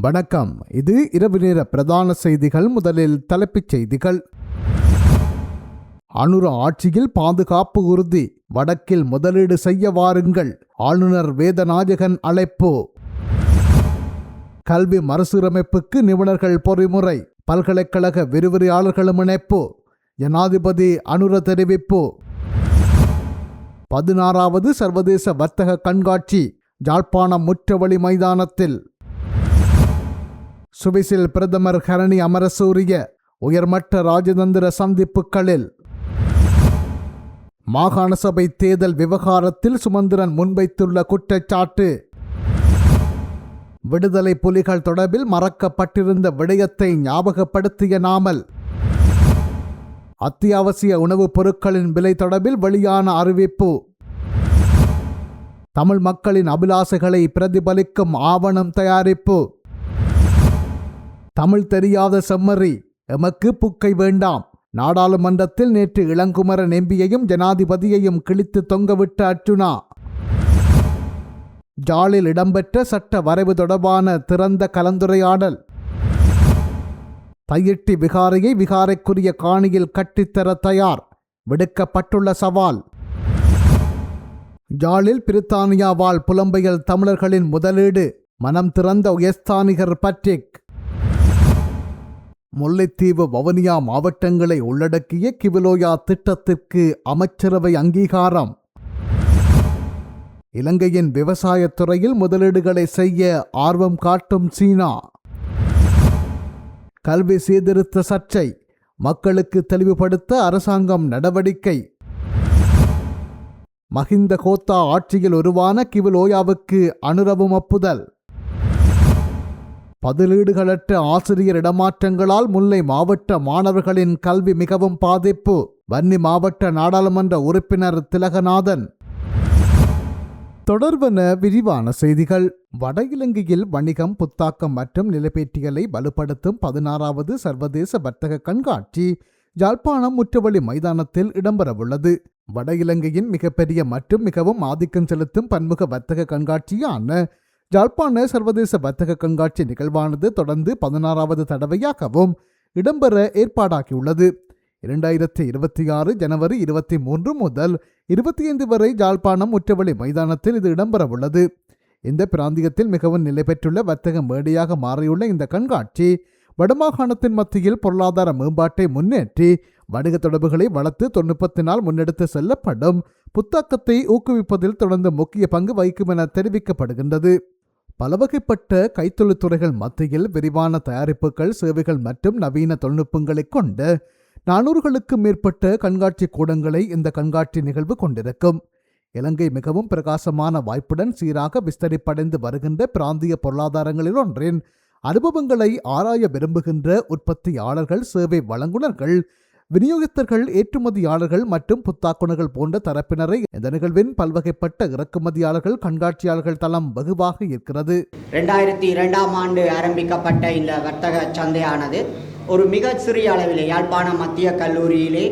வணக்கம். இது இரவு நேர பிரதான செய்திகள். முதலில் தலைப்புச் செய்திகள். அனுர ஆட்சியில் பாதுகாப்பு உறுதி. வடக்கில் முதலீடு செய்ய வாருங்கள். ஆளுநர் வேதநாயகன் அழைப்பு. கல்வி மறுசீரமைப்புக்கு நிபுணர்கள் பொறிமுறை. பல்கலைக்கழக விரிவுரையாளர்களும் இணைப்பு. ஜனாதிபதி அனுர தெரிவிப்பு. பதினாறாவது சர்வதேச வர்த்தக கண்காட்சி. ஜாழ்ப்பாணம் முற்றவழி மைதானத்தில். சுவிசில் பிரதமர் ஹரணி அமரசூரிய உயர்மட்ட ராஜதந்திர சந்திப்புகளில். மாகாண சபை தேர்தல் விவகாரத்தில் சுமந்திரன் முன்வைத்துள்ள குற்றச்சாட்டு. விடுதலை புலிகள் தொடர்பில் மறக்கப்பட்டிருந்த விடயத்தை ஞாபகப்படுத்திய நாமல் அத்தியாவசிய உணவுப் பொருட்களின் விலை தொடர்பில் வெளியான அறிவிப்பு. தமிழ் மக்களின் அபிலாசைகளை பிரதிபலிக்கும் ஆவணம் தயாரிப்பு. தமிழ் தெரியாத செம்மறி எமக்கு புக்கை வேண்டாம். நாடாளுமன்றத்தில் நேற்று இளங்குமரன் எம்பியையும் ஜனாதிபதியையும் கிழித்து தொங்கவிட்ட அர்ஜுனா. ஜாலில் இடம்பெற்ற சட்ட வரைவு தொடர்பான திறந்த கலந்துரையாடல். தையிட்டி விகாரையை விகாரைக்குரிய காணியில் கட்டித்தர தயார். விடுக்கப்பட்டுள்ள சவால். ஜாலில் பிரித்தானியாவால் புலம்பெயல் தமிழர்களின் முதலீடு. மனம் திறந்த உயஸ்தானிகர் பட்ரிக். முல்லைத்தீவு வவுனியா மாவட்டங்களை உள்ளடக்கிய கிவிலோயா திட்டத்திற்கு அமைச்சரவை அங்கீகாரம். இலங்கையின் விவசாயத் துறையில் முதலீடுகளை செய்ய ஆர்வம் காட்டும் சீனா. கல்வி சீர்திருத்த சர்ச்சை மக்களுக்கு தெளிவுபடுத்த அரசாங்கம் நடவடிக்கை. மஹிந்த கோத்தா ஆட்சியில் உருவான கிவிலோயாவுக்கு அனுரவும் ஒப்புதல். பதிலீடுகளற்ற ஆசிரியர் இடமாற்றங்களால் முல்லை மாவட்ட மாணவர்களின் கல்வி மிகவும் பாதிப்பு. வன்னி மாவட்ட நாடாளுமன்ற உறுப்பினர் திலகநாதன். தொடர்பன விரிவான செய்திகள். வட இலங்கையில் வணிகம் புத்தாக்கம் மற்றும் நிலப்பேட்டிகளை வலுப்படுத்தும் பதினாறாவது சர்வதேச வர்த்தக கண்காட்சி யாழ்ப்பாணம் முற்றவழி மைதானத்தில் இடம்பெறவுள்ளது. வட இலங்கையின் மிகப்பெரிய மற்றும் மிகவும் ஆதிக்கம் செலுத்தும் பன்முக வர்த்தக கண்காட்சியான யாழ்ப்பாண சர்வதேச வர்த்தக கண்காட்சி நிகழ்வானது தொடர்ந்து பதினாறாவது தடவையாகவும் இடம்பெற ஏற்பாடாகியுள்ளது. இரண்டாயிரத்தி இருபத்தி ஆறு ஜனவரி இருபத்தி மூன்று முதல் இருபத்தி ஐந்து வரை ஜாழ்ப்பாணம் முற்றவெளி மைதானத்தில் இது இடம்பெறவுள்ளது இந்த பிராந்தியத்தில் மிகவும் நிலை பெற்றுள்ள வர்த்தக மேடையாக மாறியுள்ள இந்த கண்காட்சி வடமாகாணத்தின் மத்தியில் பொருளாதார மேம்பாட்டை முன்னேற்றி வணிக தொடர்புகளை வளர்த்து தொண்ணூப்பத்தினால் முன்னெடுத்து செல்லப்படும் புத்தாக்கத்தை ஊக்குவிப்பதில் தொடர்ந்து முக்கிய பங்கு வகிக்கும் என தெரிவிக்கப்படுகின்றது. பலவகைப்பட்ட கைத்தொழில்துறைகள் மத்தியில் விரிவான தயாரிப்புகள் சேவைகள் மற்றும் நவீன தொழில்நுட்பங்களைக் கொண்டு நானூறுகளுக்கு மேற்பட்ட கண்காட்சி கூடங்களை இந்த கண்காட்சி நிகழ்வு கொண்டிருக்கும். இலங்கை மிகவும் பிரகாசமான வாய்ப்புடன் சீராக விஸ்தரிப்படைந்து வருகின்ற பிராந்திய பொருளாதாரங்களில் ஒன்றின் அனுபவங்களை ஆராய விரும்புகின்ற உற்பத்தியாளர்கள் சேவை வழங்குனர்கள் விநியோகத்தர்கள் ஏற்றுமதியாளர்கள் மற்றும் புத்தாக்குனர்கள் போன்ற தரப்பினரை இந்த நிகழ்வின் பல்வகைப்பட்ட இறக்குமதியாளர்கள் கண்காட்சியாளர்கள் தளம் வெகுவாக இருக்கிறது ரெண்டாயிரத்தி இரண்டாம் ஆண்டு ஆரம்பிக்கப்பட்ட இந்த வர்த்தக சந்தையானது ஒரு மிக சிறிய அளவிலே யாழ்ப்பாண மத்திய கல்லூரியிலே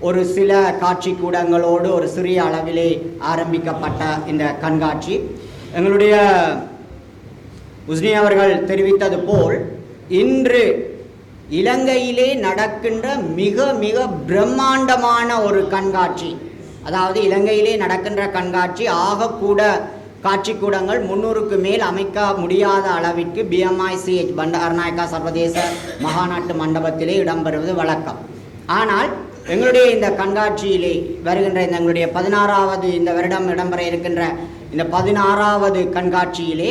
ஒரு சில காட்சி கூடங்களோடு ஒரு சிறிய அளவிலே ஆரம்பிக்கப்பட்ட இந்த கண்காட்சி. எங்களுடைய உஸ்னி அவர்கள் தெரிவித்தது போல் இன்று இலங்கையிலே நடக்கின்ற மிக மிக பிரம்மாண்டமான ஒரு கண்காட்சி. அதாவது இலங்கையிலே நடக்கின்ற கண்காட்சி ஆகக்கூட காட்சிக்கூடங்கள் முன்னூறுக்கு மேல் அமைக்க முடியாத அளவிற்கு பிஎம்ஐசிஹெச் பண்டாரநாயக்கா சர்வதேச மகாநாட்டு மண்டபத்திலே இடம்பெறுவது வழக்கம். ஆனால் எங்களுடைய இந்த கண்காட்சியிலே வருகின்ற இந்த எங்களுடைய பதினாறாவது இந்த வருடம் இடம்பெற இருக்கின்ற இந்த பதினாறாவது கண்காட்சியிலே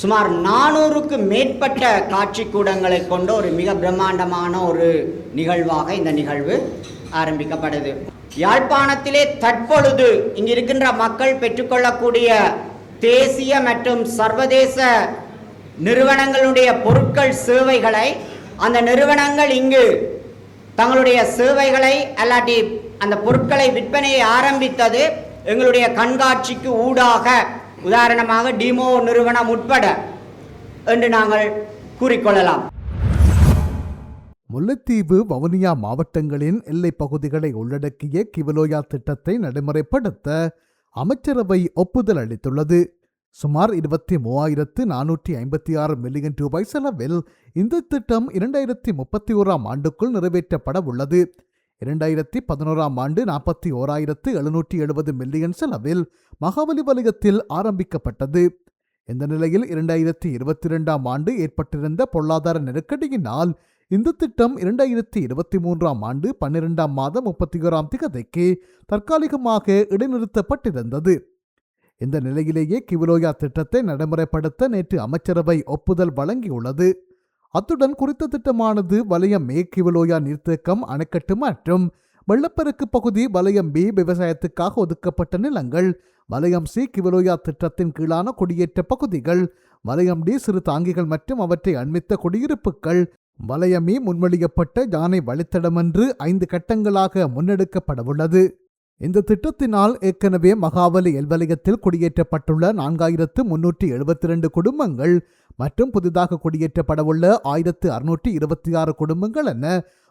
சுமார் நானூறுக்கு மேற்பட்ட காட்சிக்கூடங்களை கொண்ட ஒரு மிக பிரம்மாண்டமான ஒரு நிகழ்வாக இந்த நிகழ்வு ஆரம்பிக்கப்படுது. யாழ்ப்பாணத்திலே தற்பொழுது இங்கு இருக்கின்ற மக்கள் பெற்றுக்கொள்ளக்கூடிய தேசிய மற்றும் சர்வதேச நிறுவனங்களுடைய பொருட்கள் சேவைகளை அந்த நிறுவனங்கள் இங்கு தங்களுடைய சேவைகளை அல்லாட்டி அந்த பொருட்களை விற்பனையை ஆரம்பித்தது எங்களுடைய கண்காட்சிக்கு ஊடாக உதாரணமாக டிமோ நிறுவனம் உட்பட என்று நாங்கள் கூறிக்கொள்ளலாம். முல்லைத்தீவு வவுனியா மாவட்டங்களின் எல்லைப் பகுதிகளை உள்ளடக்கிய கிவலோயா திட்டத்தை நடைமுறைப்படுத்த அமைச்சரவை ஒப்புதல் அளித்துள்ளது. சுமார் இருபத்தி மூவாயிரத்து நானூற்றி ஐம்பத்தி ஆறு மில்லியன் ரூபாய் செலவில் இந்த திட்டம் இரண்டாயிரத்தி முப்பத்தி ஓராம் ஆண்டுக்குள் நிறைவேற்றப்பட உள்ளது. இரண்டாயிரத்தி பதினோராம் ஆண்டு நாற்பத்தி ஓராயிரத்து எழுநூற்றி எழுபது மில்லியன் செலவில் மகாபலி வலயத்தில் ஆரம்பிக்கப்பட்டது. இந்த நிலையில் இரண்டாயிரத்தி இருபத்தி இரண்டாம் ஆண்டு ஏற்பட்டிருந்த பொருளாதார நெருக்கடியினால் இந்த திட்டம் இரண்டாயிரத்தி இருபத்தி மூன்றாம் ஆண்டு பன்னிரெண்டாம் மாதம் முப்பத்தி ஓராம் திகதிக்கு தற்காலிகமாக இடைநிறுத்தப்பட்டிருந்தது. இந்த நிலையிலேயே கிவிலோயா திட்டத்தை நடைமுறைப்படுத்த நேற்று அமைச்சரவை ஒப்புதல் வழங்கியுள்ளது. அத்துடன் குறித்த திட்டமானது வலயம் மே கிவிலோயா நீர்த்தேக்கம் அணைக்கட்டு மற்றும் வெள்ளப்பெருக்கு பகுதி வலயம் பி விவசாயத்துக்காக ஒதுக்கப்பட்ட நிலங்கள். வலயம் சி கிவிலோயா திட்டத்தின் கீழான குடியேற்ற பகுதிகள். வலயம் டி சிறு தாங்கிகள் மற்றும் அவற்றை அண்மித்த குடியிருப்புகள். வலயமே e, முன்மொழியப்பட்ட யானை வழித்தடம் என்று ஐந்து கட்டங்களாக முன்னெடுக்கப்படவுள்ளது. இந்த திட்டத்தினால் ஏற்கனவே மகாவலி எல்வலயத்தில் குடியேற்றப்பட்டுள்ள நான்காயிரத்து முன்னூற்றி எழுபத்தி ரெண்டு குடும்பங்கள். மற்றும் புதிதாக குடியேற்றப்படவுள்ள ஆயிரத்து அறுநூற்றி இருபத்தி ஆறு குடும்பங்கள் என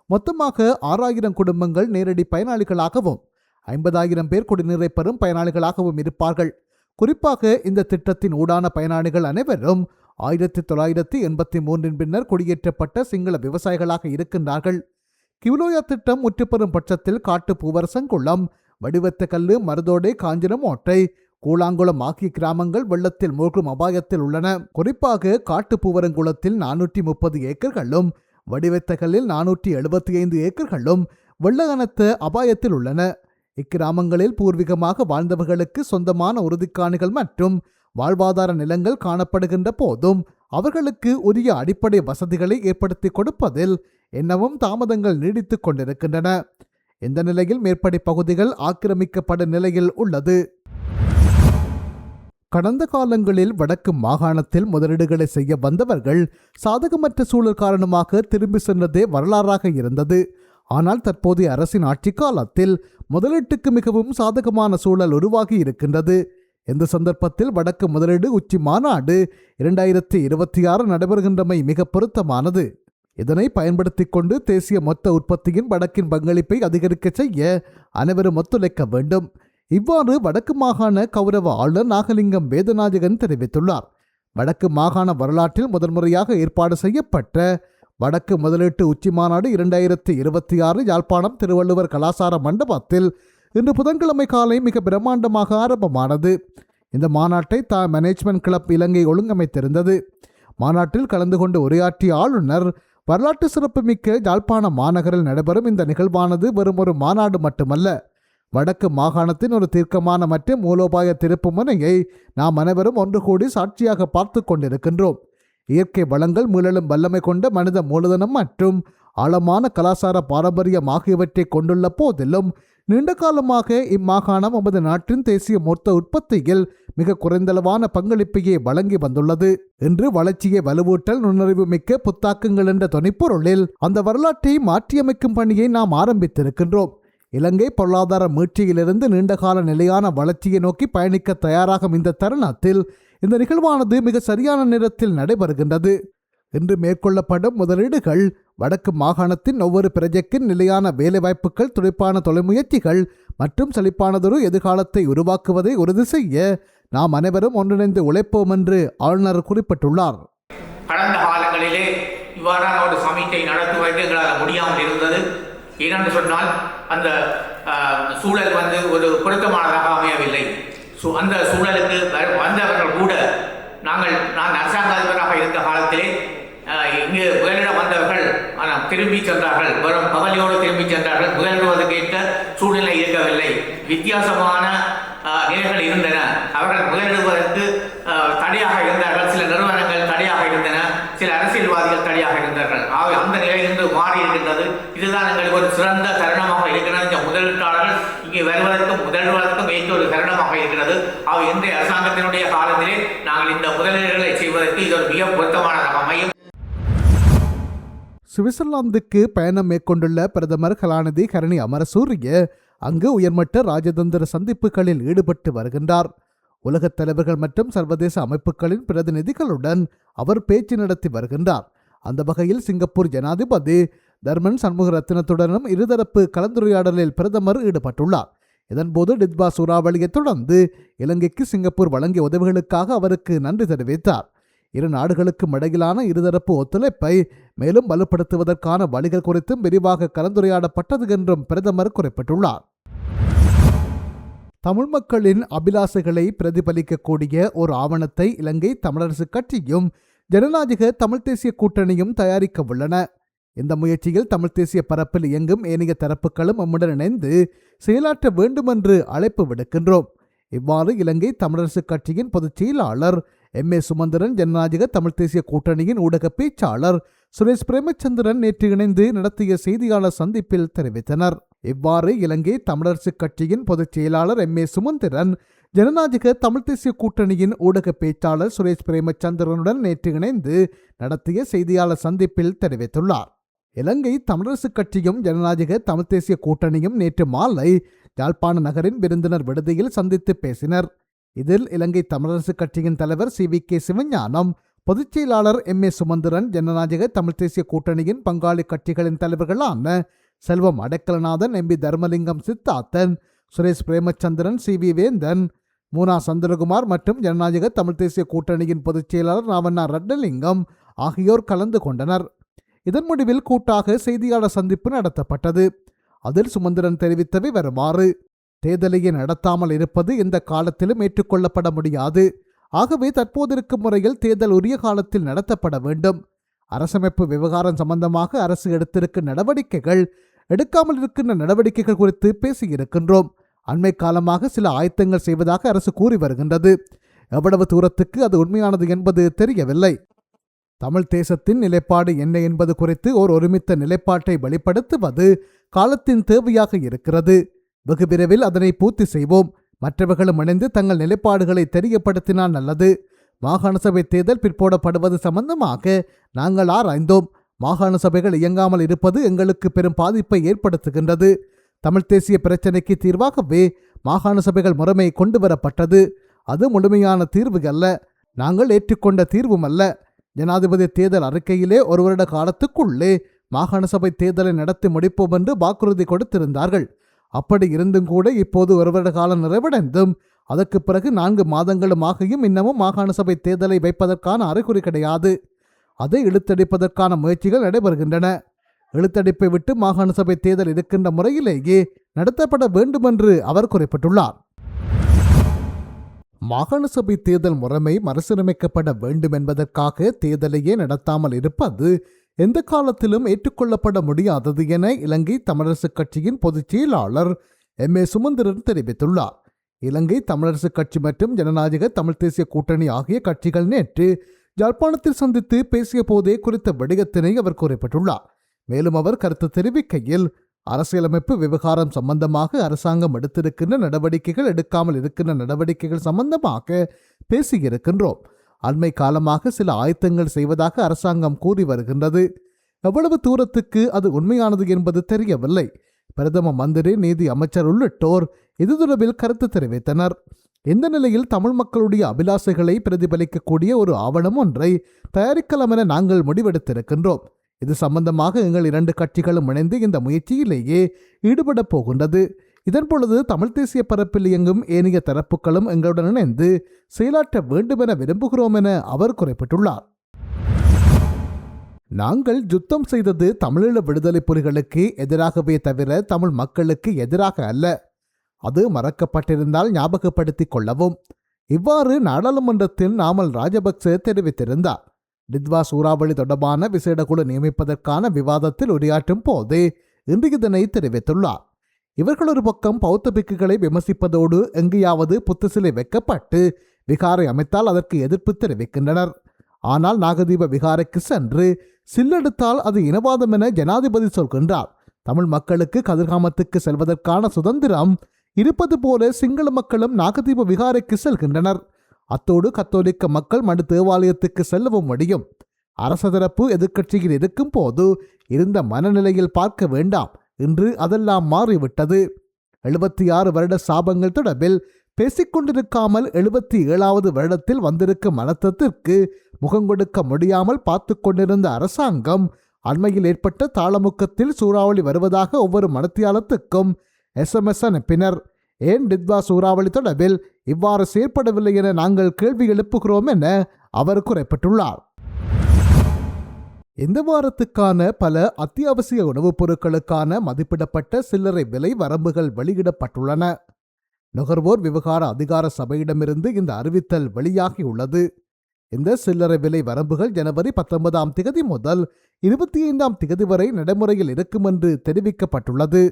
மொத்தமாக ஆறாயிரம் குடும்பங்கள் நேரடி பயனாளிகளாகவும் ஐம்பதாயிரம் பேர் குடிநீரை பெறும் பயனாளிகளாகவும் இருப்பார்கள். குறிப்பாக இந்த திட்டத்தின் ஊடான பயனாளிகள் அனைவரும் ஆயிரத்தி தொள்ளாயிரத்தி எண்பத்தி மூன்றின் பின்னர் குடியேற்றப்பட்ட சிங்கள விவசாயிகளாக இருக்கின்றார்கள். கிவிலோயா திட்டம் முற்றுப்பெறும் பட்சத்தில் காட்டு பூவரசங்குளம் வடிவத்த கல்லு மருதோடை காஞ்சிரம் ஓட்டை கூழாங்குளம் ஆகிய கிராமங்கள் வெள்ளத்தில் மூழ்கும் அபாயத்தில் உள்ளன. குறிப்பாக காட்டு பூவரங்குளத்தில் நானூற்றி முப்பது ஏக்கர்களும் வடிவத்தகலில் நானூற்றி எழுபத்தி ஐந்து ஏக்கர்களும் வெள்ள அபாயத்தில் உள்ளன. இக்கிராமங்களில் பூர்வீகமாக வாழ்ந்தவர்களுக்கு சொந்தமான உறுதிக்காணிகள் மற்றும் வாழ்வாதார நிலங்கள் காணப்படுகின்ற போதும் அவர்களுக்கு உரிய அடிப்படை வசதிகளை ஏற்படுத்தி கொடுப்பதில் என்னவும் தாமதங்கள் நீடித்துக் கொண்டிருக்கின்றன. இந்த நிலையில் மேற்படி பகுதிகள் ஆக்கிரமிக்கப்படும் நிலையில் உள்ளது. கடந்த காலங்களில் வடக்கு மாகாணத்தில் முதலீடுகளை செய்ய வந்தவர்கள் சாதகமற்ற சூழல் காரணமாக திரும்பி சென்றதே வரலாறாக இருந்தது. ஆனால் தற்போதைய அரசின் ஆட்சி காலத்தில் முதலீட்டுக்கு மிகவும் சாதகமான சூழல் உருவாகி இருக்கின்றது. இந்த சந்தர்ப்பத்தில் வடக்கு முதலீடு உச்சி மாநாடு இரண்டாயிரத்தி இருபத்தி ஆறு நடைபெறுகின்றமை மிக பொருத்தமானது. இதனை பயன்படுத்திக் கொண்டு தேசிய மொத்த உற்பத்தியின் வடக்கின் பங்களிப்பை அதிகரிக்க செய்ய அனைவரும் ஒத்துழைக்க வேண்டும். இவ்வாறு வடக்கு மாகாண கௌரவ ஆளுநர் நாகலிங்கம் வேதநாயகன் தெரிவித்துள்ளார். வடக்கு மாகாண வரலாற்றில் முதன்முறையாக ஏற்பாடு செய்யப்பட்ட வடக்கு முதலீட்டு உச்சி மாநாடு இரண்டாயிரத்தி இருபத்தி ஆறு யாழ்ப்பாணம் திருவள்ளுவர் கலாசார மண்டபத்தில் இன்று புதன்கிழமை காலை மிக பிரம்மாண்டமாக ஆரம்பமானது. இந்த மாநாட்டை தா மேனேஜ்மெண்ட் கிளப் இலங்கை ஒழுங்கமைத்திருந்தது. மாநாட்டில் கலந்து கொண்டு உரையாற்றிய ஆளுநர் வரலாற்று சிறப்புமிக்க யாழ்ப்பாண மாநகரில் நடைபெறும் இந்த நிகழ்வானது வெறும் ஒரு மாநாடு மட்டுமல்ல வடக்கு மாகாணத்தின் ஒரு தீர்க்கமான மற்றும் மூலோபாய திருப்பு முனையை நாம் அனைவரும் ஒன்று கூடி சாட்சியாக பார்த்து கொண்டிருக்கின்றோம். இயற்கை வளங்கள் மீளலும் வல்லமை கொண்ட மனித மூலதனம் மற்றும் ஆழமான கலாச்சார பாரம்பரியம் ஆகியவற்றை கொண்டுள்ள போதிலும் நீண்ட காலமாக இம்மாகாணம் நமது நாட்டின் தேசிய மொத்த உற்பத்தியில் மிக குறைந்தளவான பங்களிப்பையே வழங்கி வந்துள்ளது. இன்று வளர்ச்சியை வலுவூட்டல் நுண்ணறிவு மிக்க புத்தாக்கங்கள் என்ற துணைப்பொருளில் அந்த வரலாற்றை மாற்றியமைக்கும் பணியை நாம் ஆரம்பித்திருக்கின்றோம். இலங்கை பொருளாதார மீட்சியிலிருந்து நீண்டகால நிலையான வளர்ச்சியை நோக்கி பயணிக்க தயாராகும் இந்த தருணத்தில் இந்த நிகழ்வானது மிக சரியான நேரத்தில் நடைபெறுகின்றது. இன்று மேற்கொள்ளப்படும் முதலீடுகள் வடக்கு மாகாணத்தின் ஒவ்வொரு பிரஜைக்கின் நிலையான வேலைவாய்ப்புகள் துடிப்பான தொலைமுயற்சிகள் மற்றும் செழிப்பானதொரு எதிர்காலத்தை உருவாக்குவதை உறுதி செய்ய நாம் அனைவரும் ஒன்றிணைந்து உழைப்போம் என்று ஆளுநர் குறிப்பிட்டுள்ளார். கடந்த காலங்களிலே இவ்வாறான ஒரு சமிக்கை நடத்துவதற்கு எங்களால் முடியாமல் இருந்தது. ஏனென்று சொன்னால் அந்த சூழல் வந்து ஒரு பொருத்தமானதாக அமையவில்லை. ஸோ அந்த சூழலுக்கு வந்தவர்கள் கூட நாங்கள் நான் அரசாங்க அதிபராக இருந்த காலத்திலே இங்கு புயலிடம் வந்தவர்கள் ஆனால் திரும்பி சென்றார்கள். வெறும் பகலியோடு திரும்பி சென்றார்கள். முதலிடுவதற்கு ஏற்ற சூழ்நிலை இருக்கவில்லை. வித்தியாசமான நிலைகள் இருந்தன. அவர்கள் புயலிடுவதற்கு தடையாக இருந்தார்கள். சில நிறுவனங்கள் தடையாக இருந்தன. சில அரசு அரசியல்வாதிகள் தனியாக இருந்தார்கள் ஆகவே அந்த நிலையிலிருந்து மாறி இருக்கின்றது இதுதான் எங்களுக்கு ஒரு சிறந்த தருணமாக இருக்கிறது. இந்த முதலீட்டாளர்கள் இங்கே வருவதற்கும் முதல்வதற்கும் ஏற்ற ஒரு தருணமாக இருக்கிறது. ஆகவே இன்றைய அரசாங்கத்தினுடைய காலத்திலே நாங்கள் இந்த முதலீடுகளை செய்வதற்கு இது ஒரு மிக பொருத்தமானதாக அமையும். சுவிட்சர்லாந்துக்கு பயணம் மேற்கொண்டுள்ள பிரதமர் கலாநிதி கரணி அமரசூரிய அங்கு உயர்மட்ட ராஜதந்திர சந்திப்புகளில் ஈடுபட்டு வருகின்றார். உலகத் தலைவர்கள் மற்றும் சர்வதேச அமைப்புகளின் பிரதிநிதிகளுடன் அவர் பேச்சு நடத்தி வருகின்றார். அந்த வகையில் சிங்கப்பூர் ஜனாதிபதி தர்மன் சண்முகரத்னத்துடனும் இருதரப்பு கலந்துரையாடலில் பிரதமர் ஈடுபட்டுள்ளார். இதன்போது டித்பா சூறாவளியை தொடர்ந்து இலங்கைக்கு சிங்கப்பூர் வழங்கிய உதவிகளுக்காக அவருக்கு நன்றி தெரிவித்தார். இரு நாடுகளுக்கும் இடையிலான இருதரப்பு ஒத்துழைப்பை மேலும் வலுப்படுத்துவதற்கான வழிகள் குறித்தும் விரிவாக கலந்துரையாடப்பட்டது என்றும் பிரதமர் குறிப்பிட்டுள்ளார். தமிழ் மக்களின் அபிலாசைகளை பிரதிபலிக்கக்கூடிய ஒரு ஆவணத்தை இலங்கை தமிழரசு கட்சியும் ஜனநாயக தமிழ் தேசிய கூட்டணியும் தயாரிக்க உள்ளன. இந்த முயற்சியில் தமிழ் தேசிய பரப்பில் இயங்கும் ஏனைய தரப்புகளும் நம்முடன் இணைந்து செயலாற்ற வேண்டுமென்று அழைப்பு விடுக்கின்றோம். இவ்வாறு இலங்கை தமிழரசு கட்சியின் பொதுச் செயலாளர் எம். ஏ. சுமந்திரன் ஜனநாயக தமிழ் தேசிய கூட்டணியின் ஊடக பேச்சாளர் சுரேஷ் பிரேமச்சந்திரன் நேற்று இணைந்து நடத்திய செய்தியாளர் சந்திப்பில் தெரிவித்தனர். இவ்வாறு இலங்கை தமிழரசு கட்சியின் பொதுச் செயலாளர் எம் ஏ சுமந்திரன் ஜனநாயக தமிழ் தேசிய கூட்டணியின் ஊடக பேச்சாளர் சுரேஷ் பிரேமச்சந்திரனுடன் நேற்று இணைந்து நடத்திய செய்தியாளர் சந்திப்பில் தெரிவித்துள்ளார். இலங்கை தமிழரசு கட்சியும் ஜனநாயக தமிழ் தேசிய கூட்டணியும் நேற்று மாலை யாழ்ப்பாண நகரின் விருந்தினர் விடுதியில் சந்தித்து பேசினர். இதில் இலங்கை தமிழரசு கட்சியின் தலைவர் சி வி கே சிவஞானம் பொதுச் செயலாளர் எம் ஏ சுமந்திரன் ஜனநாயக தமிழ் தேசிய கூட்டணியின் பங்காளி கட்சிகளின் தலைவர்களான Selvam Adaikalanathan M P Dharmalingam Siddharthan Suresh Premachandran C V Vendhan Muna Chandrakumar மற்றும் ஜனநாயக தமிழ் தேசிய கூட்டணியின் பொதுச் செயலாளர் ராவண்ணா ரட்டலிங்கம் ஆகியோர் கலந்து கொண்டனர். இதன் முடிவில் கூட்டாக செய்தியாளர் சந்திப்பு நடத்தப்பட்டது. அதில் சுமந்திரன் தெரிவித்தவை வருமாறு தேர்தலையே நடத்தாமல் இருப்பது இந்த காலத்திலும் ஏற்றுக்கொள்ளப்பட முடியாது. ஆகவே தற்போதிருக்கும் முறையில் தேர்தல் உரிய காலத்தில் நடத்தப்பட வேண்டும். அரசமைப்பு விவகாரம் சம்பந்தமாக அரசு எடுத்திருக்கும் நடவடிக்கைகள் எடுக்காமல் இருக்கின்ற நடவடிக்கைகள் குறித்து பேசியிருக்கின்றோம். அண்மை காலமாக சில ஆயத்தங்கள் செய்வதாக அரசு கூறி வருகின்றது. எவ்வளவு தூரத்துக்கு அது உண்மையானது என்பது தெரியவில்லை. தமிழ் தேசத்தின் நிலைப்பாடு என்ன என்பது குறித்து ஓர் ஒருமித்த நிலைப்பாட்டை வெளிப்படுத்துவது காலத்தின் தேவையாக இருக்கிறது. வெகு விரைவில் அதனை பூர்த்தி செய்வோம். மற்றவர்களும் இணைந்து தங்கள் நிலைப்பாடுகளை தெரியப்படுத்தினால் நல்லது. மாகாண சபை தேர்தல் பிற்போடப்படுவது சம்பந்தமாக நாங்கள் ஆராய்ந்தோம். மாகாண சபைகள் இயங்காமல் இருப்பது எங்களுக்கு பெரும் பாதிப்பை ஏற்படுத்துகின்றது. தமிழ் தேசிய பிரச்சினைக்கு தீர்வாகவே மாகாண சபைகள் முறைமை கொண்டு வரப்பட்டது அது முழுமையான தீர்வு அல்ல. நாங்கள் ஏற்றுக்கொண்ட தீர்வும் அல்ல. ஜனாதிபதி தேர்தல் அறிக்கையிலே ஒரு வருட காலத்துக்குள்ளே மாகாண சபை தேர்தலை நடத்தி முடிப்போம் என்று வாக்குறுதி கொடுத்திருந்தார்கள். அப்படி இருந்தும் கூட இப்போது ஒரு வருட காலம் நிறைவடைந்தும் அதற்கு பிறகு நான்கு மாதங்களும் ஆகியும் இன்னமும் மாகாண சபை தேர்தலை வைப்பதற்கான அறிகுறி கிடையாது. அதை இழுத்தடிப்பதற்கான முயற்சிகள் நடைபெறுகின்றன. இழுத்தடிப்பை விட்டு மாகாண சபை தேர்தல் இருக்கின்ற முறையிலேயே நடத்தப்பட வேண்டுமென்று அவர் குறிப்பிட்டுள்ளார். மாகாண சபை தேர்தல் முறைமை மறுசீரமைக்கப்பட வேண்டும் என்பதற்காக தேர்தலையே நடத்தாமல் இருப்பது எந்த காலத்திலும் ஏற்றுக்கொள்ளப்பட முடியாதது என இலங்கை தமிழரசுக் கட்சியின் பொதுச் செயலாளர் எம். ஏ. சுமந்திரன் தெரிவித்துள்ளார். இலங்கை தமிழரசுக் கட்சி மற்றும் ஜனநாயக தமிழ் தேசிய கூட்டணி ஆகிய கட்சிகள் நேற்று யாழ்ப்பாணத்தில் சந்தித்து பேசிய போதே குறித்த விடயத்தினை அவர் குறிப்பிட்டுள்ளார். மேலும் அவர் கருத்து தெரிவிக்கையில் அரசியலமைப்பு விவகாரம் சம்பந்தமாக அரசாங்கம் எடுத்திருக்கின்ற நடவடிக்கைகள் எடுக்காமல் இருக்கின்ற நடவடிக்கைகள் சம்பந்தமாக பேசியிருக்கின்றோம். அண்மை காலமாக சில ஆயத்தங்கள் செய்வதாக அரசாங்கம் கூறி வருகின்றது. எவ்வளவு தூரத்துக்கு அது உண்மையானது என்பது தெரியவில்லை. பிரதம மந்திரி நீதி அமைச்சர் உள்ளிட்டோர் இது தொடர்பில் கருத்து தெரிவித்தனர். இந்த நிலையில் தமிழ் மக்களுடைய அபிலாசைகளை பிரதிபலிக்கக்கூடிய ஒரு ஆவணம் ஒன்றை தயாரிக்கலாம் என நாங்கள் முடிவெடுத்திருக்கின்றோம். இது சம்பந்தமாக எங்கள் இரண்டு கட்சிகளும் இணைந்து இந்த முயற்சியிலேயே ஈடுபடப் போகின்றது. இதன் பொழுது தமிழ் தேசிய பரப்பில் இயங்கும் ஏனைய தரப்புகளும் எங்களுடன் இணைந்து செயலாற்ற வேண்டுமென விரும்புகிறோம் என அவர் குறிப்பிட்டுள்ளார். நாங்கள் யுத்தம் செய்தது தமிழீழ விடுதலை புலிகளுக்கு எதிராகவே தவிர தமிழ் மக்களுக்கு எதிராக அல்ல. அது மறக்கப்பட்டிருந்தால் ஞாபகப்படுத்திக் கொள்ளவும். இவ்வாறு நாடாளுமன்றத்தில் நாமல் ராஜபக்சே தெரிவித்திருந்தார். டித்வா சூறாவளி தொடர்பான விசேட குழு நியமிப்பதற்கான விவாதத்தில் உரையாற்றும் போது இன்று இதனை தெரிவித்துள்ளார். இவர்கள் ஒரு பக்கம் பௌத்த பிக்குகளை விமர்சிப்பதோடு எங்கேயாவது புத்து சிலை வைக்கப்பட்டு விகாரை அமைத்தால் அதற்கு எதிர்ப்பு தெரிவிக்கின்றனர். ஆனால் நாகதீப விகாரைக்கு சென்று சில்லெடுத்தால் அது இனவாதம் என ஜனாதிபதி சொல்கின்றார். தமிழ் மக்களுக்கு கதிர்காமத்துக்கு செல்வதற்கான சுதந்திரம் இருப்பது போல சிங்கள மக்களும் நாகதீப விகாரைக்கு செல்கின்றனர். அத்தோடு கத்தோலிக்க மக்கள் மடு தேவாலயத்துக்கு செல்லவும் முடியும். அரச தரப்பு எதிர்க்கட்சியில் இருக்கும் போது இருந்த மனநிலையில் பார்க்க வேண்டாம். இன்று அதெல்லாம் மாறிவிட்டது. எழுபத்தி ஆறு வருட சாபங்கள் தொடர்பில் பேசிக்கொண்டிருக்காமல் எழுபத்தி ஏழாவது வருடத்தில் வந்திருக்கும் அனர்த்தத்திற்கு முகங்கொடுக்க முடியாமல் பார்த்து கொண்டிருந்த அரசாங்கம் அண்மையில் ஏற்பட்ட தாளமுக்கத்தில் சூறாவளி வருவதாக ஒவ்வொரு மனத்தியாலத்துக்கும் எஸ்எம்எஸ் அனுப்பினர். ஏன் டித்வா சூறாவளி தொடர்பில் இவ்வாறு செயற்படவில்லை என நாங்கள் கேள்வி எழுப்புகிறோம் என அவர் குறிப்பிட்டுள்ளார். இந்த வாரத்துக்கான பல அத்தியாவசிய உணவுப் பொருட்களுக்கான மதிப்பிடப்பட்ட சில்லறை விலை வரம்புகள் வெளியிடப்பட்டுள்ளன. நுகர்வோர் விவகார அதிகார சபையிடமிருந்து இந்த அறிவித்தல் வெளியாகியுள்ளது. இந்த சில்லறை விலை வரம்புகள் ஜனவரி பத்தொன்பதாம் திகதி முதல் இருபத்தி ஐந்தாம் திகதி வரை நடைமுறையில் இருக்கும் என்று தெரிவிக்கப்பட்டுள்ளது.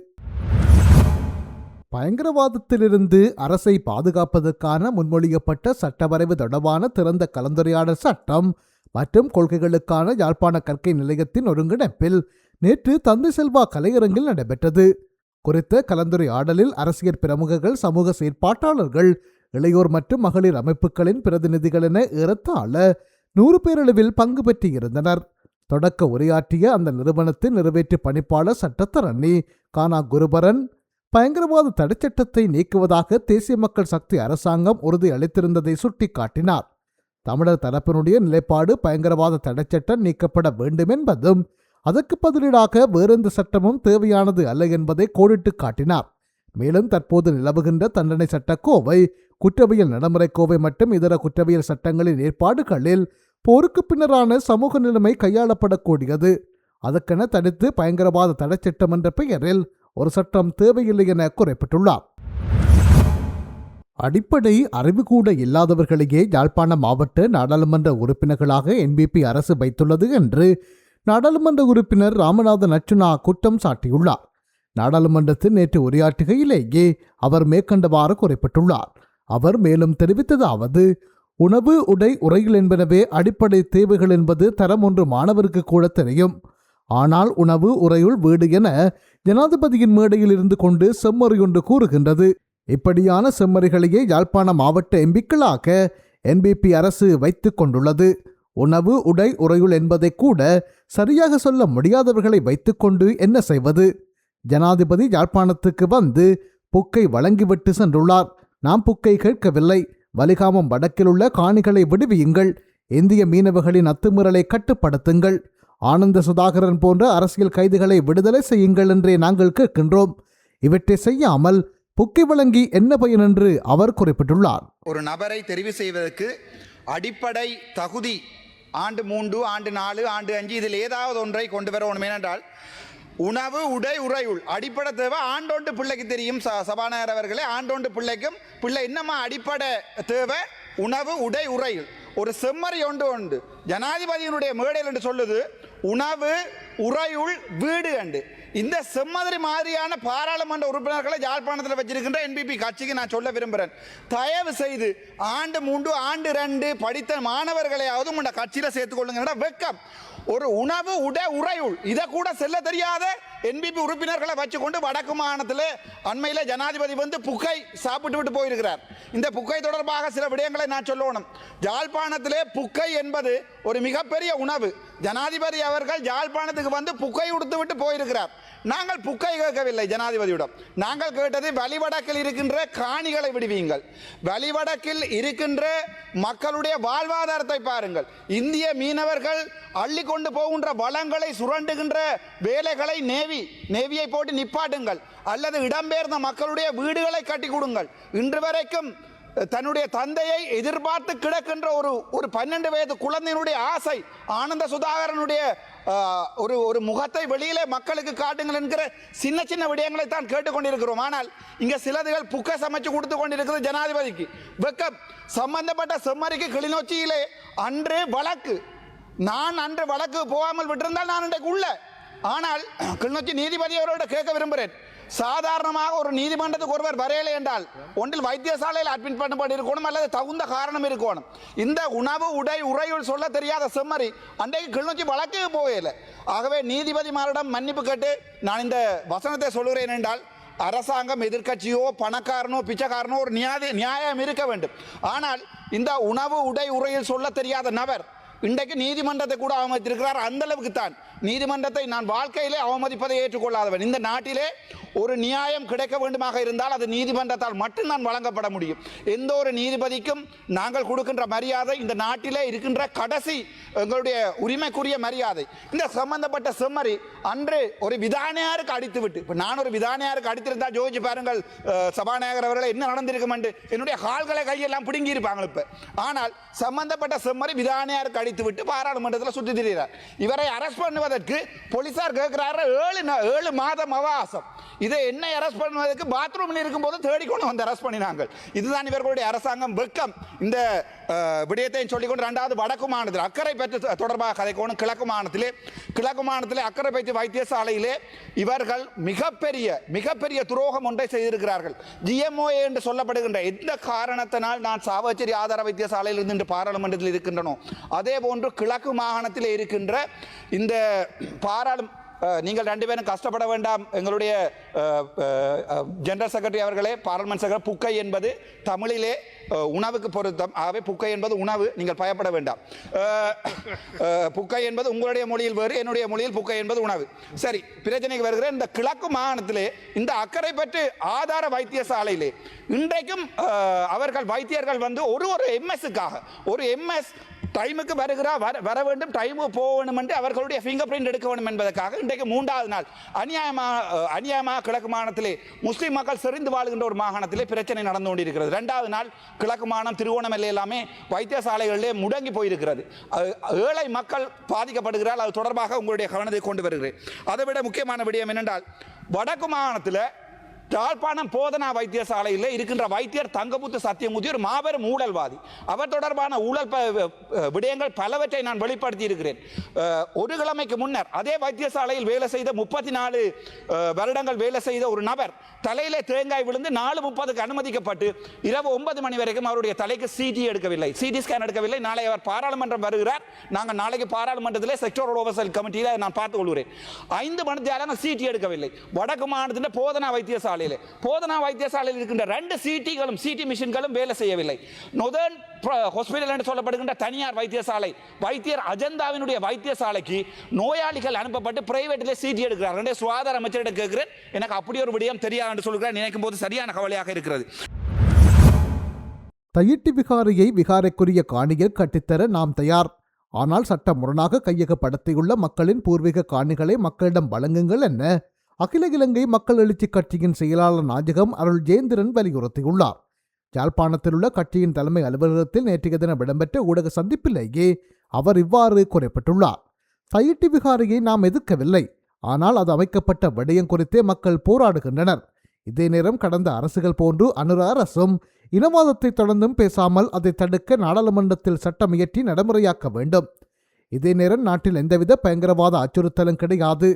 பயங்கரவாதத்திலிருந்து அரசை பாதுகாப்பதற்கான முன்மொழியப்பட்ட சட்டவரைவு தொடர்பான திறந்த கலந்துரையாடல் சட்டம் மற்றும் கொள்கைகளுக்கான யாழ்ப்பாண கற்கை நிலையத்தின் ஒருங்கிணைப்பில் நேற்று தந்தை செல்வா கலையரங்கில் நடைபெற்றது. குறித்த கலந்துரையாடலில் அரசியல் பிரமுகர்கள் சமூக செயற்பாட்டாளர்கள் இளையோர் மற்றும் மகளிர் அமைப்புகளின் பிரதிநிதிகள் என ஏறத்தாழ நூறு பேரளவில் பங்கு பெற்றிருந்தனர். தொடக்க உரையாற்றிய அந்த நிறுவனத்தின் நிறைவேற்று பணிப்பாளர் சட்டத்தரணி கானா குருபரன் பயங்கரவாத தடைச்சட்டத்தை நீக்குவதாக தேசிய மக்கள் சக்தி அரசாங்கம் உறுதி அளித்திருந்ததை சுட்டிக்காட்டினார். தமிழர் தரப்பினுடைய நிலைப்பாடு பயங்கரவாத தடைச்சட்டம் நீக்கப்பட வேண்டும் என்பதும் அதற்கு பதிலீடாக வேறெந்த சட்டமும் தேவையானது அல்ல என்பதை கோடிட்டு காட்டினார். மேலும் தற்போது நிலவுகின்ற தண்டனை சட்டக்கோவை குற்றவியல் நடைமுறை கோவை மற்றும் இதர குற்றவியல் சட்டங்களின் ஏற்பாடுகளில் போருக்கு பின்னரான சமூக நிலைமை கையாளப்படக்கூடியது. அதற்கென தடுத்து பயங்கரவாத தடைச்சட்டம் என்ற பெயரில் ஒரு சட்டம் தேவையில்லை என குறிப்பிட்டுள்ளார். அடிப்படை அறிவு கூட இல்லாதவர்களையே யாழ்ப்பாண மாவட்ட நாடாளுமன்ற உறுப்பினர்களாக என்பிபி அரசு வைத்துள்ளது என்று நாடாளுமன்ற உறுப்பினர் ராமநாதன் நச்சுனா குற்றம் சாட்டியுள்ளார். நாடாளுமன்றத்தில் நேற்று உரையாற்றுகையிலேயே அவர் மேற்கண்டவாறு குறிப்பிட்டுள்ளார். அவர் மேலும் தெரிவித்ததாவது உணவு உடை உரைகள் என்பனவே அடிப்படை தேவைகள் என்பது தரம் ஒன்று மாணவருக்கு கூட தெரியும். ஆனால் உணவு உறையுள் வீடு என ஜனாதிபதியின் மேடையில் இருந்து கொண்டு செம்மறி ஒன்று கூறுகின்றது. இப்படியான செம்மறிகளையே யாழ்ப்பாண மாவட்ட எம்பிக்களாக என்பிபி அரசு வைத்து கொண்டுள்ளது. உணவு உடை உறையுள் என்பதை கூட சரியாக சொல்ல முடியாதவர்களை வைத்துக்கொண்டு என்ன செய்வது? ஜனாதிபதி யாழ்ப்பாணத்துக்கு வந்து புக்கை வழங்கிவிட்டு சென்றுள்ளார். நாம் புக்கை கேட்கவில்லை. வலிகாமம் வடக்கில் உள்ள காணிகளை விடுவியுங்கள். இந்திய மீனவர்களின் அத்துமீறலை கட்டுப்படுத்துங்கள். ஆனந்த சுதாகரன் போன்ற அரசியல் கைதிகளை விடுதலை செய்யுங்கள் என்றே நாங்கள் கேட்கின்றோம். இவற்றை செய்யாமல் புக்கி வழங்கி என்ன பயன் என்று அவர் குறிப்பிட்டுள்ளார். ஒரு நபரை தெரிவு செய்வதற்கு அடிப்படை தகுதி ஆண்டு மூன்று ஆண்டு நாலு ஆண்டு அஞ்சு இதில் ஏதாவது ஒன்றை கொண்டு வரணும் ஏனென்றால் உணவு உடை உறையுள் அடிப்படை தேவை ஆண்டோண்டு பிள்ளைக்கு தெரியும். ச சபாநாயகர் அவர்களே ஆண்டோண்டு பிள்ளைக்கும் பிள்ளை என்னம்மா அடிப்படை தேவை? உணவு உடை உறையுள். ஒரு செம்மறி ஒன்று உண்டு. ஜனாதிபதியினுடைய மேடையில் என்று சொல்லுது உணவு உறையுள் வீடு அண்டு இந்த செம்மதிரி மாதிரியான பாராளுமன்ற உறுப்பினர்களை யாழ்ப்பாணத்தில் வச்சிருக்கின்ற என்பிபி கட்சிக்கு நான் சொல்ல விரும்புகிறேன் தயவு செய்து ஆண்டு மூன்று ஆண்டு ரெண்டு படித்த மாணவர்களையாவது உங்களோட கட்சியில் சேர்த்துக்கொள்ளுங்க வெக்கம் ஒரு உணவு உட உறையுள் இதை கூட செல்ல தெரியாத என்பிபி உறுப்பினர்களை வச்சுக்கொண்டு வடக்கு மாகாணத்தில் அண்மையில் ஜனாதிபதி வந்து புகை சாப்பிட்டு விட்டு போயிருக்கிறார். இந்த புகை தொடர்பாக சில விடயங்களை நான் சொல்லணும். யாழ்ப்பாணத்திலே புக்கை என்பது ஒரு மிகப்பெரிய உணவு. ஜனாதிபதி அவர்கள் யாழ்ப்பாணத்துக்கு வந்து புக்கை உடுத்து விட்டு போயிருக்கிறார். நாங்கள் புக்கை கேட்கவில்லை ஜனாதிபதியிடம். நாங்கள் கேட்டது வழிவடக்கில் இருக்கின்ற காணிகளை விடுவீங்கள். வழிவடக்கில் இருக்கின்ற மக்களுடைய வாழ்வாதாரத்தை பாருங்கள். இந்திய மீனவர்கள் அள்ளி கொண்டு போகின்ற வளங்களை சுரண்டுகின்ற வேலைகளை நேவி நேவியை போட்டு நிப்பாட்டுங்கள். அல்லது இடம்பெயர்ந்த மக்களுடைய வீடுகளை கட்டி கொடுங்கள் இன்று வரைக்கும் தன்னுடைய தந்தையை எதிர்பார்த்து கிடக்கின்ற ஒரு ஒரு பன்னெண்டு வயது குழந்தையினுடைய ஆசை ஆனந்த சுதாகரனுடைய ஒரு ஒரு முகத்தை வெளியிலே மக்களுக்கு காட்டுங்கள் என்கிற சின்ன சின்ன விடயங்களை தான் கேட்டுக்கொண்டிருக்கிறோம். ஆனால் இங்க சிலதுகள் புக்க சமைச்சு கொடுத்து கொண்டிருக்கிறது ஜனாதிபதிக்கு. வெக்கம் சம்பந்தப்பட்ட செம்மறிக்கு கிளிநொச்சியிலே அன்று வழக்கு. நான் அன்று வழக்கு போகாமல் விட்டிருந்தால் நான் இன்றைக்கு உள்ள ஆனால் கிளிநொச்சி நீதிபதி அவரோட கேட்க விரும்புகிறேன். சாதாரணமாக ஒரு நீதிமன்றத்துக்கு ஒருவர் வரையலை என்றால் ஒன்றில் வைத்தியசாலையில் அட்மிட் பண்ணப்பட்டு இருக்கணும் அல்லது தகுந்த காரணம் இருக்கணும். இந்த உணவு உடை உரையுள் சொல்ல தெரியாத செம்மறி அன்றைக்கு கிளிநொச்சி வழக்கு போகல ஆகவே நீதிபதிமாரிடம் மன்னிப்பு கேட்டு நான் இந்த வசனத்தை சொல்கிறேன் என்றால் அரசாங்கம் எதிர்க்கட்சியோ பணக்காரனோ பிச்சைக்காரனோ ஒரு நியாய நியாயம் இருக்க வேண்டும். ஆனால் இந்த உணவு உடை உறையில் சொல்ல தெரியாத நபர் இன்றைக்கு நீதிமன்றத்தை கூட அமைத்திருக்கிறார் அந்த அளவுக்கு தான் நீதிமன்றத்தை நான் வாழ்க்கையிலே அவமதிப்பதை ஏற்றுக்கொள்ளாதவன். இந்த நாட்டிலே ஒரு நியாயம் கிடைக்க வேண்டுமாக இருந்தால் அது நீதிமன்றத்தால் மட்டும்தான் வழங்கப்பட முடியும். எந்த ஒரு நீதிபதிக்கும் நாங்கள் கொடுக்கின்ற மரியாதை இந்த நாட்டிலே இருக்கின்ற கடைசி எங்களுடைய உரிமைக்குரிய மரியாதை. இந்த சம்பந்தப்பட்ட செம்மறி அன்று ஒரு விதானியாருக்கு அடித்து விட்டு இப்போ நான் ஒரு விதானியாருக்கு அடித்திருந்தா ஜோதிச்சு பாருங்கள் சபாநாயகர் அவர்களை என்ன நடந்திருக்கும் என்று என்னுடைய கால்களை கையெல்லாம் பிடுங்கி இருப்பாங்க இப்போ. ஆனால் சம்பந்தப்பட்ட செம்மறி விதானியாருக்கு அடித்து விட்டு பாராளுமன்றத்தில் சுற்றி திரிகிறார். இவரை அரெஸ்ட் பண்ணுவதற்கு போலீசார் கேட்கிறாரு ஏழு நா- ஏழு மாதம் அவகாசம். இதை என்ன அரெஸ்ட் பண்ணுவதற்கு பாத்ரூமில் இருக்கும்போது தேடிக்கொண்டு வந்து அரெஸ்ட் பண்ணினாங்க இதுதான் இவர்களுடைய அரசாங்கம் வெக்கம் இந்த விடயத்தையும் சொல்லிக்கொண்டு ரெண்டாவது வடக்கு மாநிலத்தில் அக்கறை பற்றி தொடர்பாக தொடர்பாக கொண்டு கிழக்கு மாநிலத்திலே கிழக்கு மாநிலத்திலே அக்கறை பற்றி வைத்தியசாலையிலே இவர்கள் மிகப்பெரிய மிகப்பெரிய துரோகம் ஒன்றை செய்திருக்கிறார்கள். ஜிஎம்ஓ என்று சொல்லப்படுகின்ற எந்த காரணத்தினால் நான் சாவச்சேரி ஆதார வைத்தியசாலையில் இருந்து பாராளுமன்றத்தில் இருக்கின்றனோ அதே போன்று கிழக்கு மாகாணத்தில் இருக்கின்ற இந்த பாராளும் நீங்கள் ரெண்டு பேரும் கஷ்டப்பட வேண்டாம். எங்களுடைய ஜெனரல் செக்ரட்டரி அவர்களே பார்லமெண்ட் செக்ரட்டரி புக்கை என்பது தமிழிலே உணவுக்கு பொருத்தம். ஆகவே புக்கை என்பது உணவு நீங்கள் பயப்பட வேண்டாம். புக்கை என்பது உங்களுடைய மொழியில் வேறு என்னுடைய மொழியில் புக்கை என்பது உணவு. சரி பிரச்சனைக்கு வருகிற இந்த கிழக்கு மாகாணத்திலே இந்த அக்கறை பற்றி ஆதார வைத்தியசாலையிலே இன்றைக்கும் அவர்கள் வைத்தியர்கள் வந்து ஒரு ஒரு எம்எஸ்ஸுக்காக ஒரு எம்எஸ் டைமுக்கு வருகிறா வர வர வேண்டும் டைமுக்கு போகணும் என்று அவர்களுடைய ஃபிங்கர் பிரிண்ட் எடுக்க வேண்டும் என்பதற்காக இன்றைக்கு மூன்றாவது நாள். அநியாயமாக அநியாயமாக கிழக்கு மாகாணத்திலே முஸ்லீம் மக்கள் செறிந்து வாழ்கின்ற ஒரு மாகாணத்திலே பிரச்சனை நடந்து கொண்டிருக்கிறது. ரெண்டாவது நாள் கிழக்கு மாகாணம் திருவோணமல்ல எல்லாமே வைத்தியசாலைகளிலே முடங்கி போயிருக்கிறது. ஏழை மக்கள் பாதிக்கப்படுகிறார்கள் அது தொடர்பாக உங்களுடைய கவனத்தை கொண்டு வருகிறேன். அதை விட முக்கியமான விடயம் என்னென்றால் வடக்கு மாகாணத்தில் யாழ்ப்பாணம் போதனா வைத்தியசாலையில் இருக்கின்ற வைத்தியர் தங்கமுத்து சத்தியமூர்த்தி ஒரு மாபெரும் ஊழல்வாதி. அவர் தொடர்பான ஊழல் ப- விடயங்கள் பலவற்றை நான் வெளிப்படுத்தி இருக்கிறேன் ஒரு கிழமைக்கு முன்னர் அதே வைத்தியசாலையில் வேலை செய்த முப்பத்தி நாலு வருடங்கள் வேலை செய்த ஒரு நபர் தலையிலே தேங்காய் விழுந்து நாலு முப்பதுக்கு அனுமதிக்கப்பட்டு இரவு ஒன்பது மணி வரைக்கும் அவருடைய தலைக்கு சிடி எடுக்கவில்லை. சிடி ஸ்கேன் எடுக்கவில்லை. நாளை அவர் பாராளுமன்றம் வருகிறார். நாங்கள் நாளைக்கு பாராளுமன்றத்தில் செக்டோரல் ஓவர்சல் கமிட்டியில் நான் பார்த்துக் கொள்கிறேன். ஐந்து மணி நேரம் சிடி எடுக்கவில்லை. வடக்கு மாநிலத்தின் போதனா வைத்தியசாலை வைத்தியசாலையில். போதனா வைத்தியசாலையில் இருக்கின்ற ரெண்டு சிடிகளும் சிடி மிஷின்களும் வேலை செய்யவில்லை. நொதர்ன் ஹாஸ்பிட்டல் என்று சொல்லப்படுகின்ற தனியார் வைத்தியசாலை வைத்தியர் அஜந்தாவினுடைய வைத்தியசாலைக்கு நோயாளிகள் அனுப்பப்பட்டு பிரைவேட்டில் சிடி எடுக்கிறார். ரெண்டே சுகாதார அமைச்சரிடம் கேட்கிறேன். எனக்கு அப்படி ஒரு விடயம் தெரியாது என்று சொல்கிறேன் நினைக்கும் போது சரியான கவலையாக இருக்கிறது. தையிட்டி விகாரையை விகாரைக்குரிய காணியில் கட்டித்தர நாம் தயார். ஆனால் சட்ட முரணாக கையகப்படுத்தியுள்ள மக்களின் பூர்வீக காணிகளை மக்களிடம் வழங்குங்கள் என்ன? அகில இலங்கை மக்கள் எழுச்சி கட்சியின் செயலாளர் நாயகம் அருள் ஜெயந்திரன் வலியுறுத்தியுள்ளார். யாழ்ப்பாணத்தில் உள்ள கட்சியின் தலைமை அலுவலகத்தில் நேற்றைய தினம் இடம்பெற்ற ஊடக சந்திப்பிலேயே அவர் இவ்வாறு குறிப்பிட்டுள்ளார். தையிட்டி விகாரியை நாம் எதிர்க்கவில்லை. ஆனால் அது அமைக்கப்பட்ட விடயம் குறித்தே மக்கள் போராடுகின்றனர். இதே நேரம் கடந்த அரசுகள் போன்று அனுர அரசும் இனவாதத்தை தொடர்ந்தும் பேசாமல் அதை தடுக்க நாடாளுமன்றத்தில் சட்டம் இயற்றி நடைமுறையாக்க வேண்டும். இதே நேரம் நாட்டில் எந்தவித பயங்கரவாத அச்சுறுத்தலும் கிடையாது.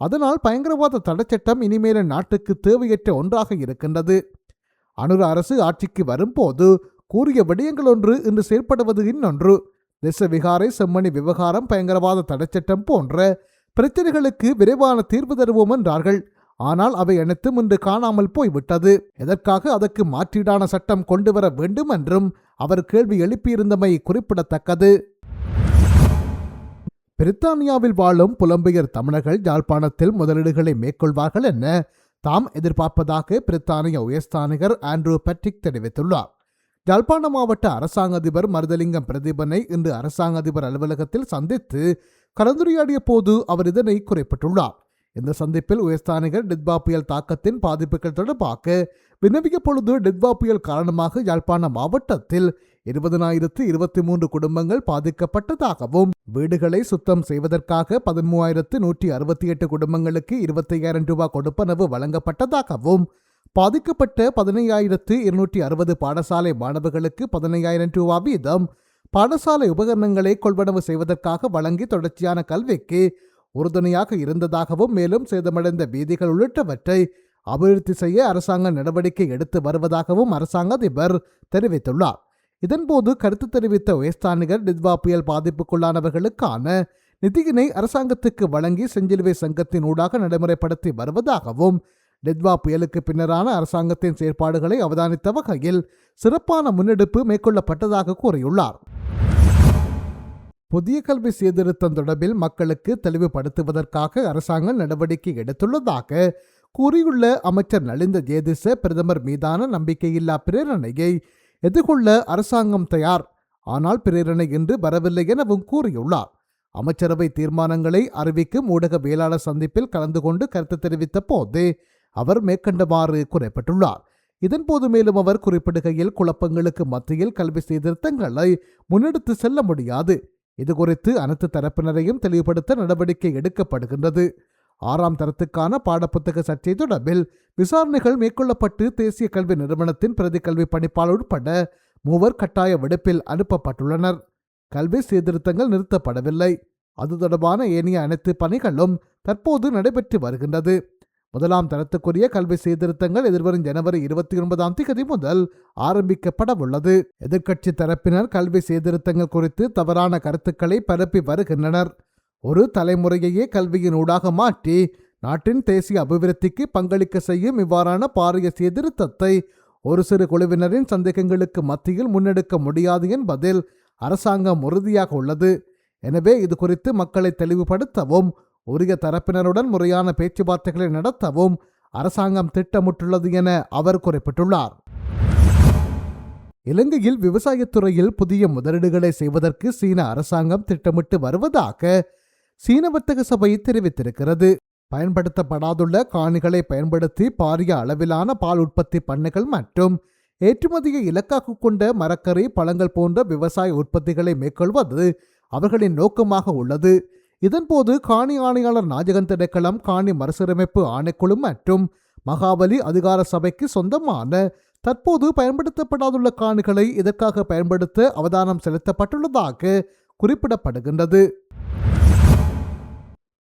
அதனால் பயங்கரவாத தடைச்சட்டம் இனிமேல நாட்டுக்கு தேவையற்ற ஒன்றாக இருக்கின்றது. அனுர அரசு ஆட்சிக்கு வரும்போது கூறிய விடயங்கள் ஒன்று இன்று செயற்படுவது இன்னொன்று. தேச விகாரை செம்மணி விவகாரம் பயங்கரவாத தடைச்சட்டம் போன்ற பிரச்சனைகளுக்கு விரைவான தீர்வு தருவோம் என்றார்கள். ஆனால் அவை அனைத்தும் இன்று காணாமல் போய்விட்டது. எதற்காக அதற்கு மாற்றீடான சட்டம் கொண்டு வர வேண்டும் என்றும் அவர் கேள்வி எழுப்பியிருந்தமை குறிப்பிடத்தக்கது. பிரித்தானியாவில் வாழும் புலம்பெயர் தமிழர்கள் யாழ்ப்பாணத்தில் முதலீடுகளை மேற்கொள்வார்கள் என தாம் எதிர்பார்ப்பதாக பிரித்தானிய உயர்ஸ்தானிகர் ஆண்ட்ரூ பெட்ரிக் தெரிவித்துள்ளார். யாழ்ப்பாண மாவட்ட அரசாங்க அதிபர் மருதலிங்கம் பிரதீபனை இன்று அரசாங்க அதிபர் அலுவலகத்தில் சந்தித்து கலந்துரையாடிய போது அவர் இதனை குறிப்பிட்டுள்ளார். இந்த சந்திப்பில் உயர்ஸ்தானிகர் டித்பா புயல் தாக்கத்தின் பாதிப்புகள் தொடர்பாக வினவிய பொழுது டித்பா புயல் காரணமாக யாழ்ப்பாண மாவட்டத்தில் இருபதனாயிரத்து இருபத்தி மூன்று குடும்பங்கள் பாதிக்கப்பட்டதாகவும் வீடுகளை சுத்தம் செய்வதற்காக பதிமூவாயிரத்து நூற்றி அறுபத்தி எட்டு குடும்பங்களுக்கு இருபத்தையாயிரம் ரூபாய் கொடுப்பனவு வழங்கப்பட்டதாகவும் பாதிக்கப்பட்ட பதினையாயிரத்து இருநூற்றி அறுபது பாடசாலை மாணவர்களுக்கு பதினையாயிரம் ரூபாய் வீதம் பாடசாலை உபகரணங்களை கொள்வனவு செய்வதற்காக வழங்கி தொடர்ச்சியான கல்விக்கு உறுதுணையாக இருந்ததாகவும் மேலும் சேதமடைந்த வீதிகள் உள்ளிட்டவற்றை அபிவிருத்தி செய்ய அரசாங்க நடவடிக்கை எடுத்து வருவதாகவும் அரசாங்க அதிபர் தெரிவித்துள்ளார். இதன்போது கருத்து தெரிவித்த உயர்ஸ்தானிகர் டித்வா புயல் பாதிப்புக்குள்ளானவர்களுக்கான நிதியினை அரசாங்கத்துக்கு வழங்கி செஞ்சிலுவை சங்கத்தின் ஊடாக நடைமுறைப்படுத்தி வருவதாகவும் டித்வா புயலுக்கு பின்னரான அரசாங்கத்தின் செயற்பாடுகளை அவதானித்த வகையில் சிறப்பான முன்னெடுப்பு மேற்கொள்ளப்பட்டதாக கூறியுள்ளார். புதிய கல்வி சீர்திருத்தம் தொடர்பில் மக்களுக்கு தெளிவுபடுத்துவதற்காக அரசாங்கம் நடவடிக்கை எடுத்துள்ளதாக கூறியுள்ள அமைச்சர் நலிந்த ஜேதிச பிரதமர் மீதான நம்பிக்கையில்லா பிரேரணையை எதிர்கொள்ள அரசாங்கம் தயார். ஆனால் பிரேரணை இன்று வரவில்லை எனவும் கூறியுள்ளார். அமைச்சரவை தீர்மானங்களை அறிவிக்கும் ஊடகவியலாளர் சந்திப்பில் கலந்து கொண்டு கருத்து தெரிவித்த போதே அவர் மேற்கண்டவாறு குறிப்பிட்டுள்ளார். இதன்போது மேலும் அவர் குறிப்பிடுகையில் குழப்பங்களுக்கு மத்தியில் கல்வி சீர்திருத்தங்களை முன்னெடுத்து செல்ல முடியாது. இதுகுறித்து அனைத்து தரப்பினரையும் தெளிவுபடுத்த நடவடிக்கை எடுக்கப்படுகின்றது. ஆறாம் தரத்துக்கான பாடப்புத்தக சர்ச்சை தொடர்பில் விசாரணைகள் மேற்கொள்ளப்பட்டு தேசிய கல்வி நிறுவனத்தின் பிரதி கல்வி பணிப்பாளர் உட்பட மூவர் கட்டாய விடுப்பில் அனுப்பப்பட்டுள்ளனர். கல்வி சீர்திருத்தங்கள் நிறுத்தப்படவில்லை. அது தொடர்பான ஏனைய அனைத்து பணிகளும் தற்போது நடைபெற்று வருகின்றது. முதலாம் தரத்துக்குரிய கல்வி சீர்திருத்தங்கள் எதிர்வரும் ஜனவரி இருபத்தி ஒன்பதாம் தேதி முதல் ஆரம்பிக்கப்பட உள்ளது எதிர்க்கட்சி தரப்பினர் கல்வி சீர்திருத்தங்கள் குறித்து தவறான கருத்துக்களை பரப்பி வருகின்றனர். ஒரு தலைமுறையையே கல்வியின் ஊடாக மாற்றி நாட்டின் தேசிய அபிவிருத்திக்கு பங்களிக்க செய்யும் இவ்வாறான பாரிய சீர்திருத்தத்தை ஒரு சிறு குழுவினரின் சந்தேகங்களுக்கு மத்தியில் முன்னெடுக்க முடியாது என்பதில் அரசாங்கம் உறுதியாக உள்ளது. எனவே இது குறித்து மக்களை தெளிவுபடுத்தவும் உரிய தரப்பினருடன் முறையான பேச்சுவார்த்தைகளை நடத்தவும் அரசாங்கம் திட்டமிட்டுள்ளது என அவர் குறிப்பிட்டுள்ளார். இலங்கையில் விவசாயத்துறையில் புதிய முதலீடுகளை செய்வதற்கு சீன அரசாங்கம் திட்டமிட்டு வருவதாக சீன வர்த்தக சபை தெரிவித்திருக்கிறது. பயன்படுத்தப்படாதுள்ள காணிகளை பயன்படுத்தி பாரிய அளவிலான பால் உற்பத்தி பண்ணைகள் மற்றும் ஏற்றுமதியை இலக்காக கொண்ட மரக்கறி பழங்கள் போன்ற விவசாய உற்பத்திகளை மேற்கொள்வது அவர்களின் நோக்கமாக உள்ளது. இதன்போது காணி ஆணையாளர் நாஜகன் திணைக்களம் காணி மறுசீரமைப்பு ஆணைக்குழு மற்றும் மகாபலி அதிகார சபைக்கு சொந்தமான தற்போது பயன்படுத்தப்படாதுள்ள காணிகளை இதற்காக பயன்படுத்த அவதானம் செலுத்தப்பட்டுள்ளதாக குறிப்பிடப்படுகின்றது.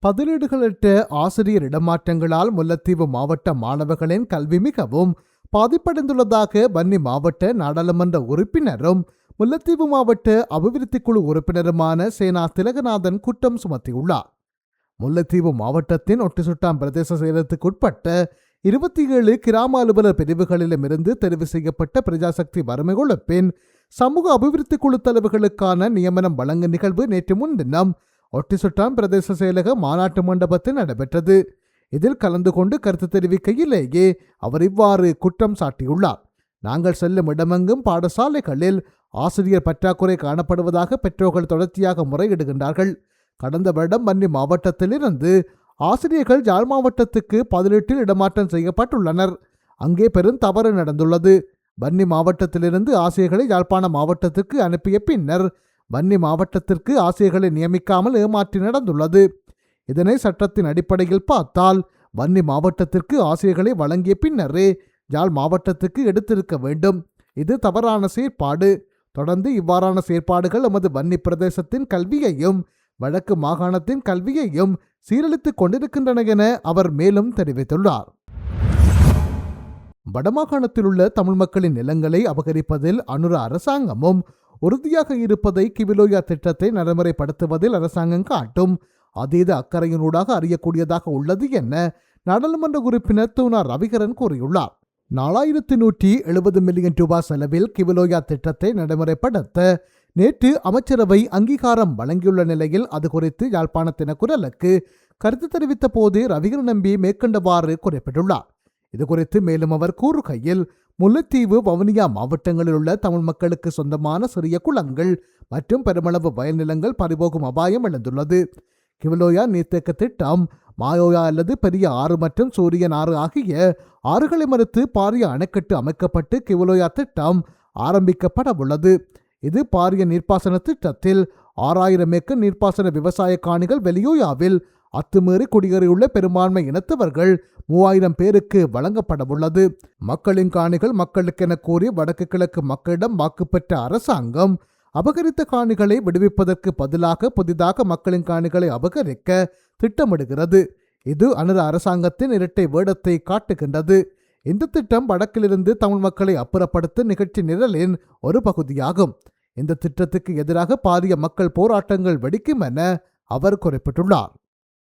பதிலீடுகளிட்ட ஆசிரியர் இடமாற்றங்களால் முல்லைத்தீவு மாவட்ட மாணவர்களின் கல்வி மிகவும் பாதிப்படைந்துள்ளதாக வன்னி மாவட்ட நாடாளுமன்ற உறுப்பினரும் முல்லைத்தீவு மாவட்ட அபிவிருத்தி குழு உறுப்பினருமான சேனா திலகநாதன் குற்றம் சுமத்தியுள்ளார். முல்லைத்தீவு மாவட்டத்தின் ஒட்டிசுட்டாம் பிரதேச சேதத்துக்குட்பட்ட இருபத்தி ஏழு கிராம அலுவலர் பிரிவுகளிலுமிருந்து தெரிவு செய்யப்பட்ட பிரஜாசக்தி வறுமை ஒழிப்பின் சமூக அபிவிருத்தி குழு தலைவர்களுக்கான நியமனம் வழங்கும் நிகழ்வு நேற்று முன்தினம் ஒட்டிசுட்டாம் பிரதேச செயலக மாநாட்டு மண்டபத்தில் நடைபெற்றது. இதில் கலந்து கொண்டு கருத்து தெரிவிக்கையிலேயே அவர் இவ்வாறு குற்றம் சாட்டியுள்ளார். நாங்கள் செல்லும் இடமெங்கும் பாடசாலைகளில் ஆசிரியர் பற்றாக்குறை காணப்படுவதாக பெற்றோர்கள் தொடர்ச்சியாக முறையிடுகின்றார்கள். கடந்த வருடம் வன்னி மாவட்டத்திலிருந்து ஆசிரியர்கள் யாழ் மாவட்டத்துக்கு பதினெட்டில் இடமாற்றம் செய்யப்பட்டுள்ளனர். அங்கே பெரும் தவறு நடந்துள்ளது. வன்னி மாவட்டத்திலிருந்து ஆசிரியர்களை யாழ்ப்பாண மாவட்டத்துக்கு அனுப்பிய பின்னர் வன்னி மாவட்டத்திற்கு ஆசிரியர்களை நியமிக்காமல் ஏமாற்றி நடந்துள்ளது. இதனை சட்டத்தின் அடிப்படையில் பார்த்தால் வன்னி மாவட்டத்திற்கு ஆசிரியர்களை வழங்கிய பின்னரே யாழ் மாவட்டத்துக்கு எடுத்திருக்க வேண்டும். இது தவறான செயற்பாடு. தொடர்ந்து இவ்வாறான செயற்பாடுகள் எமது வன்னி பிரதேசத்தின் கல்வியையும் வடக்கு மாகாணத்தின் கல்வியையும் சீரழித்துக் கொண்டிருக்கின்றன என அவர் மேலும் தெரிவித்துள்ளார். வடமாகாணத்தில் உள்ள தமிழ் மக்களின் நிலங்களை அபகரிப்பதில் அனுர அரசாங்கமும் உறுதியாக இருப்பதை கிவிலோயா திட்டத்தை நடைமுறைப்படுத்துவதில் அரசாங்கம் காட்டும். அதீத அக்கறையினூடாக அறியக்கூடியதாக உள்ளது என நாடாளுமன்ற உறுப்பினர் தூனா ரவிகரன் கூறியுள்ளார். நாலாயிரத்தி நூற்றி எழுபது மில்லியன் ரூபாய் செலவில் கிவிலோயா திட்டத்தை நடைமுறைப்படுத்த நேற்று அமைச்சரவை அங்கீகாரம் வழங்கியுள்ள நிலையில் அது குறித்து யாழ்ப்பாணத்தின குரலுக்கு கருத்து தெரிவித்த போது ரவிகரன் நம்பி மேற்கண்டவாறு குறிப்பிட்டுள்ளார். இது குறித்து மேலும் அவர் கூறுகையில் முல்லைத்தீவு வவுனியா மாவட்டங்களில் உள்ள தமிழ் மக்களுக்கு சொந்தமான சிறிய குளங்கள் மற்றும் பெருமளவு வயல் நிலங்கள் பறிபோகும் அபாயம் எழுந்துள்ளது. கிவலோயா நீர்த்தேக்க திட்டம் மாயோயா அல்லது பெரிய ஆறு மற்றும் சூரியன் ஆறு ஆகிய ஆறுகளை மறுத்து பாரிய அணைக்கட்டு அமைக்கப்பட்டு கிவலோயா திட்டம் ஆரம்பிக்கப்பட உள்ளது. இது பாரிய நீர்ப்பாசன திட்டத்தில் ஆறாயிரம் ஏக்கர் நீர்ப்பாசன விவசாய காணிகள் வெளியோயாவில் அத்துமீறி குடியேறியுள்ள பெரும்பான்மை இனத்தவர்கள் மூவாயிரம் பேருக்கு வழங்கப்படவுள்ளது. மக்களின் காணிகள் மக்களுக்கென கோரி வடக்கு கிழக்கு மக்களிடம் வாக்கு பெற்ற அரசாங்கம் அபகரித்த காணிகளை விடுவிப்பதற்கு பதிலாக புதிதாக மக்களின் காணிகளை அபகரிக்க திட்டமிடுகிறது. இது அனுர அரசாங்கத்தின் இரட்டை வேடத்தை காட்டுகின்றது. இந்த திட்டம் வடக்கிலிருந்து தமிழ் மக்களை அப்புறப்படுத்தும் நிகழ்ச்சி நிரலின் ஒரு பகுதியாகும். இந்த திட்டத்துக்கு எதிராக பாரிய மக்கள் போராட்டங்கள் வெடிக்கும் என அவர் குறிப்பிட்டுள்ளார்.